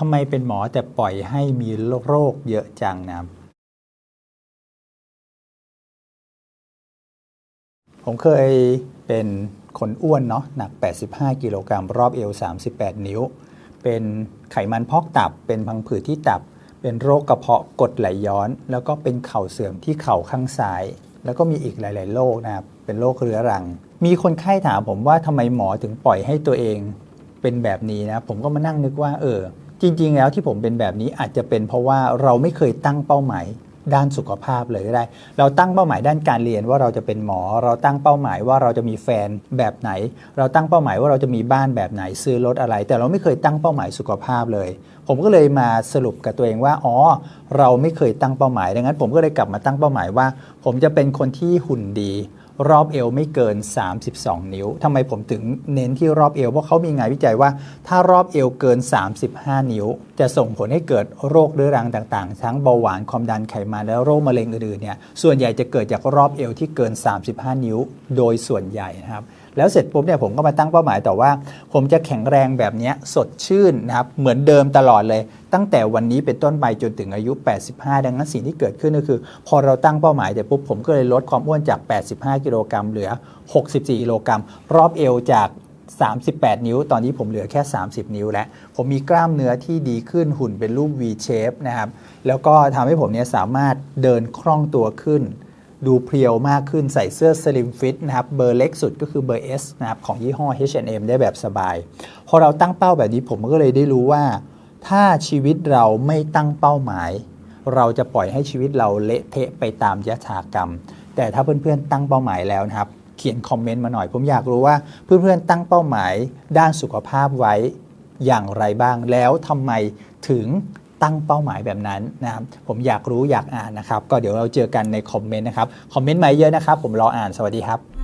ทำไมเป็นหมอแต่ปล่อยให้มีโรคเยอะจังนะครับผมเคยเป็นคนอ้วนเนาะหนัก 85 กิโลกรัมรอบเอว 38 นิ้ว เป็นไขมันพอกตับ เป็นพังผืดที่ตับ เป็นโรคกระเพาะกดไหลย้อน แล้วก็เป็นเข่าเสื่อมที่เข่าข้างซ้าย แล้วก็มีอีกหลาย ๆ โรคนะครับ เป็นโรคเรื้อรัง มีคนไข้ถามผมว่าทำไมหมอถึงปล่อยให้ตัวเองเป็นแบบนี้นะ ผมก็มานั่งนึกว่าเออ จริง ๆ แล้วที่ผมเป็นแบบนี้อาจจะเป็นเพราะว่าเราไม่เคยตั้งเป้าหมายด้านสุขภาพเลยก็ได้ เราตั้งเป้าหมายด้านการเรียนว่าเราจะเป็นหมอ เราตั้งเป้าหมายว่าเราจะมีแฟนแบบไหน เราตั้งเป้าหมายว่าเราจะมีบ้านแบบไหนซื้อรถอะไร แต่เราไม่เคยตั้งเป้าหมายสุขภาพเลย ผมก็เลยมาสรุปกับตัวเองว่าอ๋อเราไม่เคยตั้งเป้าหมายดังนั้น ผมก็เลยกลับมาตั้งเป้าหมายว่า ผมจะเป็นคนที่หุ่นดี รอบเอวไม่เกิน 32 นิ้วทำไมผมถึงเน้นที่รอบเอวเพราะเขามีงานวิจัยว่าถ้ารอบเอวเกิน 35 นิ้ว จะส่งผลให้เกิดโรคเรื้อรังต่างๆ ทั้งเบาหวานความดันไขมันและโรคมะเร็งอื่นๆเนี่ยส่วนใหญ่จะเกิดจากรอบเอวที่เกิน 35 นิ้ว โดยส่วนใหญ่นะครับแล้วเสร็จปุ๊บเนี่ยผมก็มาตั้งเป้าหมายต่อว่า ผมจะแข็งแรงแบบนี้สดชื่นนะครับเหมือนเดิมตลอดเลย ตั้งแต่วันนี้เป็นต้นไปจนถึงอายุ 85 ดังนั้นสิ่งที่เกิดขึ้นก็คือ พอเราตั้งเป้าหมายแต่ปุ๊บผมก็เลยลดความอ้วนจาก 85 กิโลกรัมเหลือ 64 กิโลกรัมรอบเอวจาก38 นิ้ว ตอนนี้ผมเหลือแค่ 30 นิ้วแล้ว ผมมีกล้ามเนื้อที่ดีขึ้นหุ่นเป็นรูป V shape นะครับ แล้วก็ทำให้ผมเนี่ยสามารถเดินคล่องตัวขึ้น ดูเพรียวมากขึ้นใส่เสื้อ Slim Fit นะครับ เบอร์เล็กสุดก็คือเบอร์ S นะครับ ของยี่ห้อ H&M ได้แบบสบาย พอเราตั้งเป้าแบบนี้ผมก็เลยได้รู้ว่า ถ้าชีวิตเราไม่ตั้งเป้าหมาย เราจะปล่อยให้ชีวิตเราเละเทะไปตามยถากรรม แต่ถ้าเพื่อนๆตั้งเป้าหมายแล้วนะครับเขียนคอมเมนต์มาหน่อย ผมอยากรู้ว่าเพื่อนๆตั้งเป้าหมายด้านสุขภาพไว้อย่างไรบ้างแล้วทำไมถึงตั้งเป้าหมายแบบนั้นนะครับผมอยากรู้อยากอ่านนะครับ ก็เดี๋ยวเราเจอกันในคอมเมนต์นะครับ คอมเมนต์มาเยอะนะครับ ผมรออ่านสวัสดีครับ